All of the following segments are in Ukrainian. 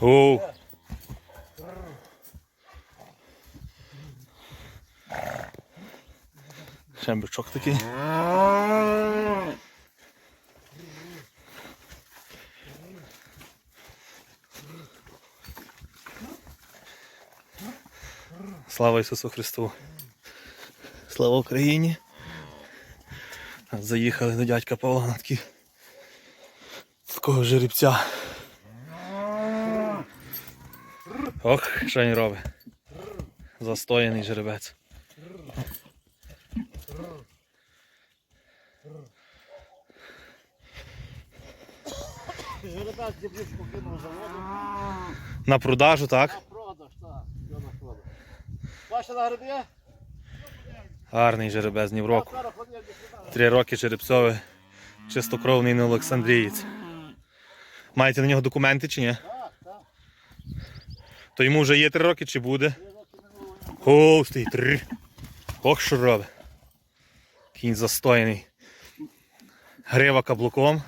Оу. Шембичок такий. Слава Ісусу Христу! Слава Україні! Заїхали до дядька Павла на такий такого жеребця. Ох, що він робить. Застояний жеребець. Жеребець діблючку кинув заводу. На продажу, так? На продаж, так. Все на продаж. Бачите на гриби? Гарний жеребець ні в року. Три роки жеребцовий, чистокровний не Олександрієць. Маєте на нього документи чи ні? То йому вже є три роки чи буде? Стоїть три. Ох, що робить. Кінь застояний. Грива каблуком.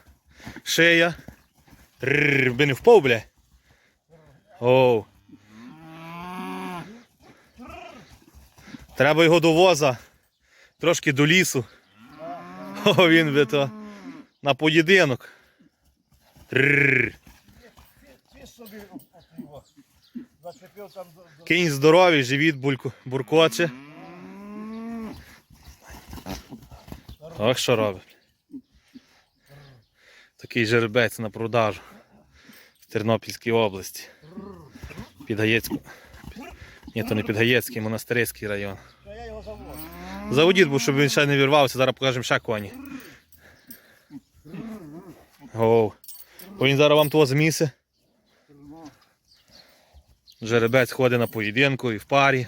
Шия. Трррр, би не впав, бля. Оу. Треба його до воза. Трошки до лісу. О, він би то. На поєдинок. Трррр. Зачепив там Кінь здоровий, живіт бульку, буркоче. Ох, що робить. Такий жеребець на продажу в Тернопільській області. Підгаєцьку. Ні, то не Підгаєцький, монастирський район. Заводіть, бо щоб він ще не вірвався, зараз покажемо ще коні. Оу. Бо він зараз вам того зміси. Жеребець ходить на поєдинку і в парі.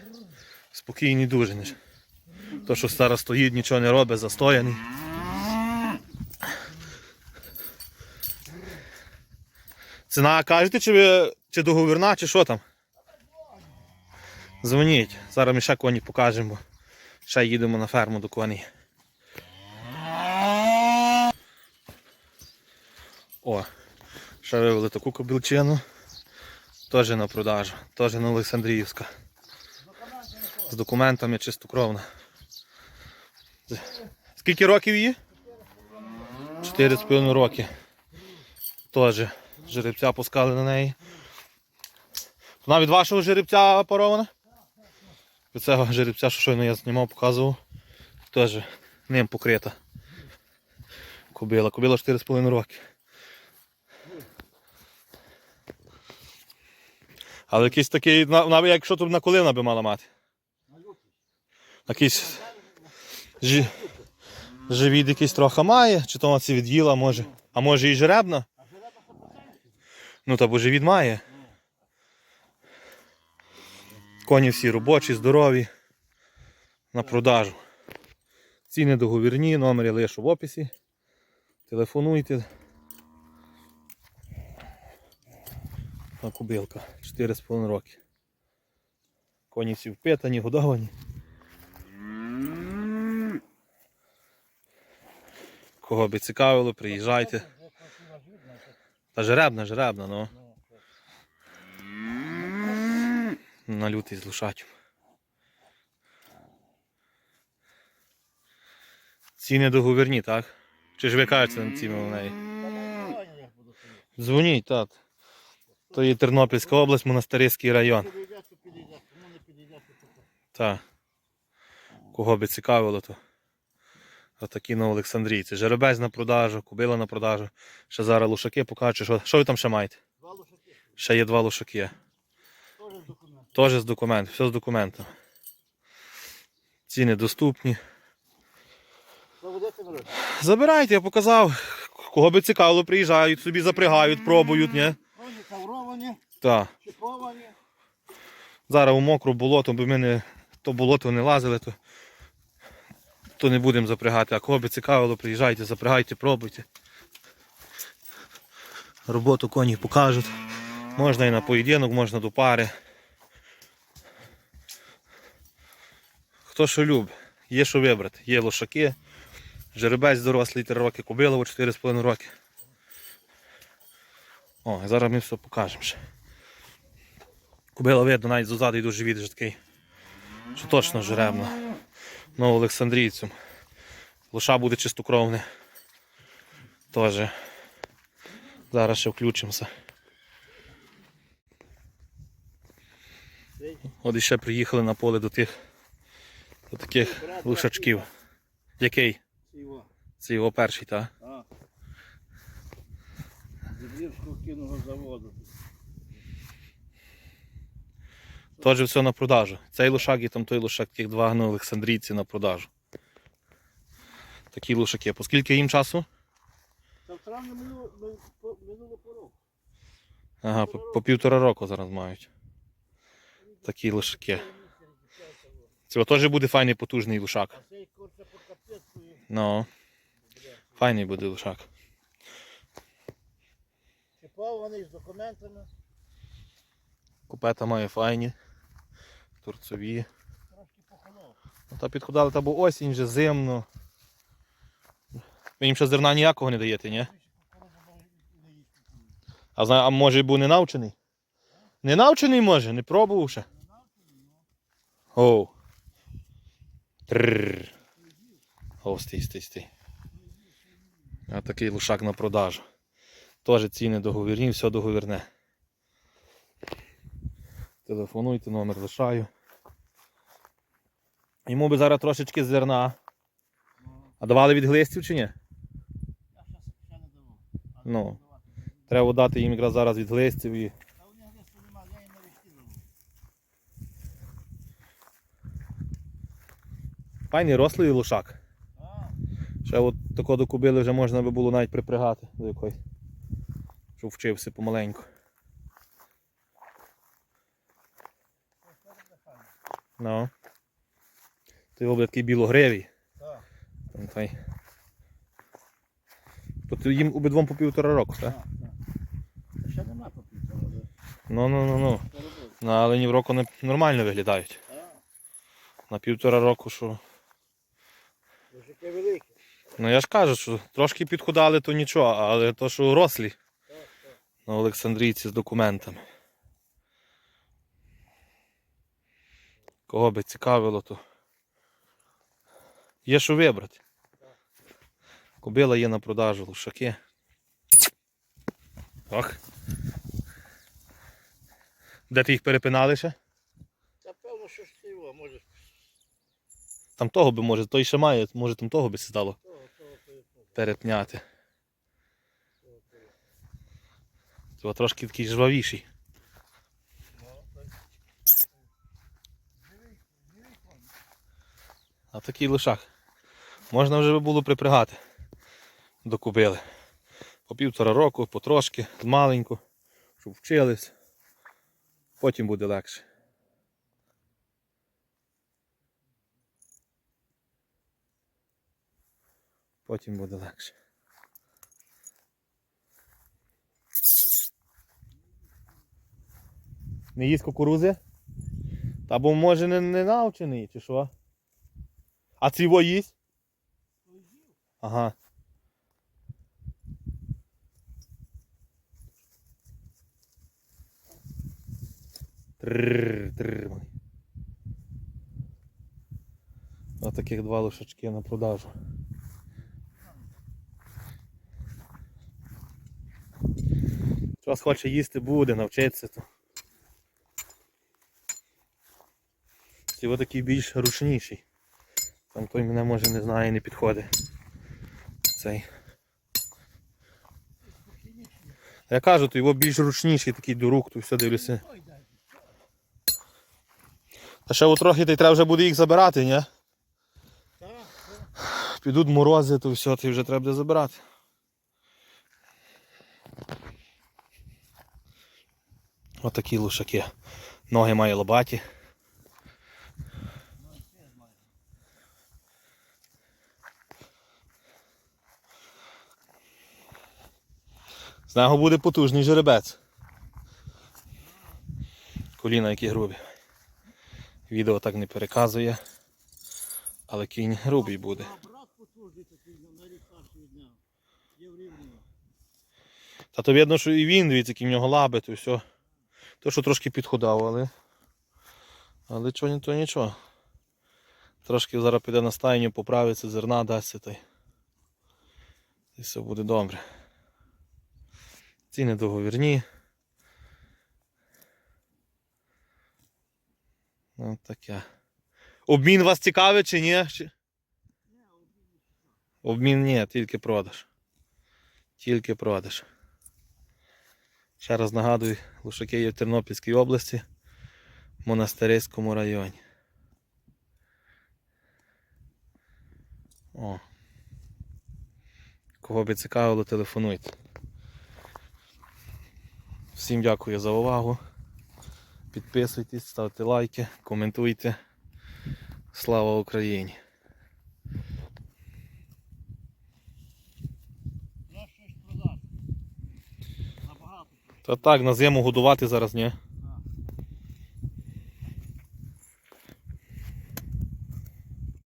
Спокійний дуже. То, що зараз стоїть, нічого не робить, застояний. Ціна кажете, чи, ви, чи договірна, чи що там? Дзвоніть. Зараз ми ще коні покажемо. бо Ще їдемо на ферму до коней. О, ще вивели таку кобілчину. Теж на продажу. Теж на Олександріївська. З документами чистокровна. Скільки років її? Чотири з половиною роки. Теж жеребця пускали на неї. Вона від вашого жеребця парована? Від цього жеребця, що щойно я знімав, показував. Теж ним покрита. Кобила. Кобила 4,5 роки. Але якийсь такий, навіть якщо тут на колина би мала мати. Якийсь жі... живіт якийсь трохи має, чи то вона це від'їла, може. А може і жеребна? Ну та бо живіт має. Коні всі робочі, здорові. На продажу. Ціни договірні, номер я лишу в описі. Телефонуйте. Та кубилка. 4,5 роки. Коні всі впитані, годовані. Кого би цікавило, приїжджайте. Та жеребна, жеребна, ну. На лютий з лошадю. Ціни договірні, так? Чи ж ви кажете на ціну на неї? Дзвоніть, так. То є Тернопільська область, Монастирський район. Так. Кого би цікавило, то отакі на Олександрійці. Жеребець на продажу, кубила на продажу. Ще зараз лошаки покажу. Що, що ви там ще маєте? Два лошаки. Ще є два лошаки. Теж з документом. Теж з документів, все з документами. Ціни доступні. Забирайте, я показав. Кого би цікавило, приїжджають, собі запрягають, пробують, ні? Коні Так. чіповані. Зараз у мокру болото, бо ми не то болото не лазили, то, то не будемо запрягати. А кого би цікавило, приїжджайте, запрягайте, пробуйте. Роботу коні покажуть. Можна і на поєдинок, можна до пари. Хто що любить, є що вибрати. Є лошаки, жеребець дорослий 3 роки, кобилово 4,5 роки. О, зараз ми все покажемо ще. Кобила видно, навіть ззаду живіт вже такий. Що точно жеребна. Ну, Олександрійцем. Лоша буде чистокровне. Тоже. Зараз ще включимося. От іще приїхали на поле до тих до таких лошачків. Який? Це його перший, так? А. Кінного заводу. Теж все на продажу. Цей лошак і там той лошак, тих два на Олександрійці на продажу. Такі лошаки. По скільки їм часу? Та в травні минуло, по- минуло по року. Ага, по, по півтора року зараз мають. Такі лошаки. Це теж буде файний потужний капецькою. Ну. Файний буде лошак. Чіпований з документами. Купета має файні. Турцові. Трошки похолов. Ну, Та підходали, та бо осінь вже зимно. Ви їм ще зерна ніякого не даєте, ні? А, зна- а може був не навчений? Не навчений може, не пробував ще. Оу. Трррр. О, стій, стій, стій. А такий лошак на продажу. Теж ціни договірні, все договірне. Телефонуйте, номер лишаю. Йому би зараз трошечки зерна. А давали від глистів чи ні? Я ще, не давав. Ну. Треба дати їм якраз зараз від глистів і. Та у я їм давав. Файний рослий лошак. Ще от тако до кубили вже можна би було навіть припрягати до якоїсь. Щоб вчився помаленьку. Ну. Ти буде такий білогривий. Так, Там. Тобто їм обидвом по півтора року, так? так, так. Ще нема попіта, але Ну ну ну ну. це робив. На оленів року не нормально виглядають. Так, На півтора року, що. дуже. Ну я ж кажу, що трошки підхудали, то нічого, але то, що рослі. На Олександрійці з документами. Кого би цікавило, то є що вибрати. Кобила є на продажу, лошаки. Ох. Де ти їх перепинали ще? Та певно, що ж це його, може, Там того би може, той ще має, може там того би сідало перепняти. Це трошки такий жвавіший. А такий лишак. Можна вже було припрягати до кубили. По півтора року, потрошки, маленьку, щоб вчились. Потім буде легше. Потім буде легше. Не їсть кукурузи? Та бо може не, не навчений, чи що? А цього їсть? Ага. Трррр. Ось таких два лошачки на продажу. Щось хоче їсти буде, навчитися то. Ці такий більш ручніший. Там той мене може не знає, не підходить. Цей. Я кажу, то його більш ручніший такий до рук, то все дивлюся. А ще трохи й треба вже буде їх забирати, ні? Підуть морози, то все, то вже треба буде забирати. Отакі лошаки. Ноги має лобаті. З нього буде потужний жеребець. Коліна які грубі. Відео так не переказує. Але кінь грубий буде. Та то видно, що і він, дивіться, які в нього лаби, то все. То, що трошки підходав, але. Але чого, то нічого. Трошки зараз піде на стайню, поправиться, зерна дасться та й. Все буде добре. Ціни договірні. Ну таке. Обмін вас цікавить чи ні? Обмін ні, тільки продаж. Тільки продаж. Ще раз нагадую, лушаки є в Тернопільській області, в Монастириському районі. О. Кого би цікавило, телефонуйте. Всім дякую за увагу. Підписуйтесь, ставте лайки, коментуйте. Слава Україні! Та так, на зиму годувати зараз, ні?